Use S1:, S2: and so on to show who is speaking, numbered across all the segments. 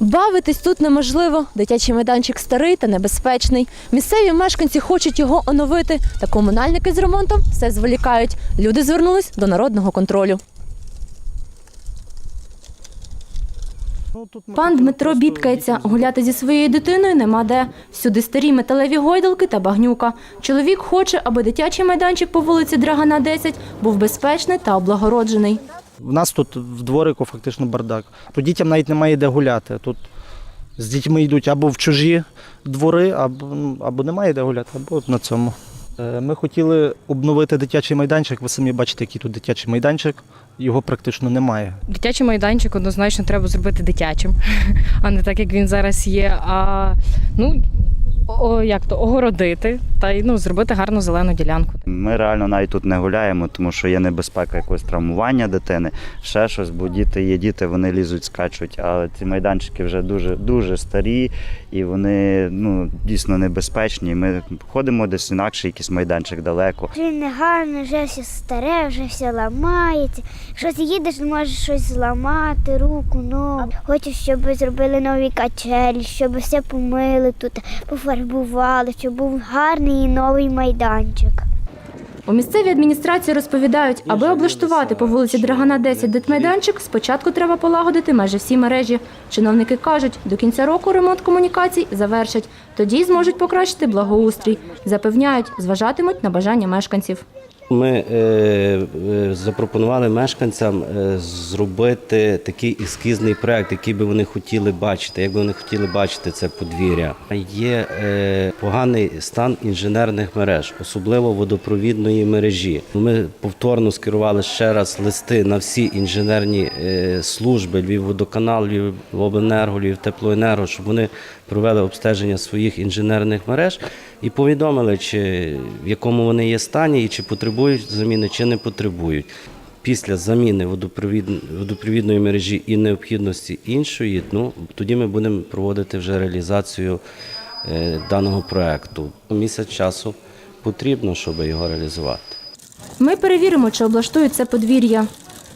S1: Бавитись тут неможливо. Дитячий майданчик старий та небезпечний. Місцеві мешканці хочуть його оновити, та комунальники з ремонтом все зволікають. Люди звернулись до народного контролю. Пан Дмитро бідкається. Гуляти зі своєю дитиною нема де. Всюди старі металеві гойдалки та багнюка. Чоловік хоче, аби дитячий майданчик по вулиці Драгана 10 був безпечний та облагороджений.
S2: В нас тут в дворику фактично бардак. Тут дітям навіть немає де гуляти. Тут з дітьми йдуть або в чужі двори, або, або немає де гуляти, або на цьому. Е, Ми хотіли обновити дитячий майданчик. Ви самі бачите, який тут дитячий майданчик. Його практично немає.
S3: Дитячий майданчик однозначно треба зробити дитячим, а не так, як він зараз є. А ну о, як то огородити та й ну зробити гарну зелену ділянку.
S4: Ми реально навіть тут не гуляємо, тому що є небезпека якогось травмування дитини, ще щось, бо діти є діти, вони лізуть, скачуть, а ці майданчики вже дуже дуже старі і вони ну дійсно небезпечні. Ми ходимо десь інакше, якийсь майданчик далеко.
S5: Вже не гарно, вже все старе, вже все ламається. Якщо ти їдеш, можеш щось зламати, руку, ногу. Хочу, щоб зробили нові качелі, щоб все помили тут, пофарбували, щоб був гарний і новий майданчик.
S1: У місцевій адміністрації розповідають, аби облаштувати по вулиці Драгана 10 дитмайданчик, спочатку треба полагодити майже всі мережі. Чиновники кажуть, до кінця року ремонт комунікацій завершать. Тоді зможуть покращити благоустрій. Запевняють, зважатимуть на бажання мешканців.
S6: Ми е, е, запропонували мешканцям е, зробити такий ескізний проект, який би вони хотіли бачити, як би вони хотіли бачити це подвір'я. Є поганий стан інженерних мереж, особливо водопровідної мережі. Ми повторно скерували ще раз листи на всі інженерні служби Львівводоканал, Львівобленерго, Львівтеплоенерго, щоб вони провели обстеження своїх інженерних мереж і повідомили, чи в якому вони є стані, і чи потребують заміни, чи не потребують. Після заміни водопровід- водопровідної мережі і необхідності іншої, ну тоді ми будемо проводити вже реалізацію е, даного проекту. Місяць часу потрібно, щоб його реалізувати.
S1: Ми перевіримо, чи облаштують це подвір'я.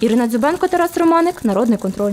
S1: Ірина Дзюбенко, Тарас Романик, Народний контроль.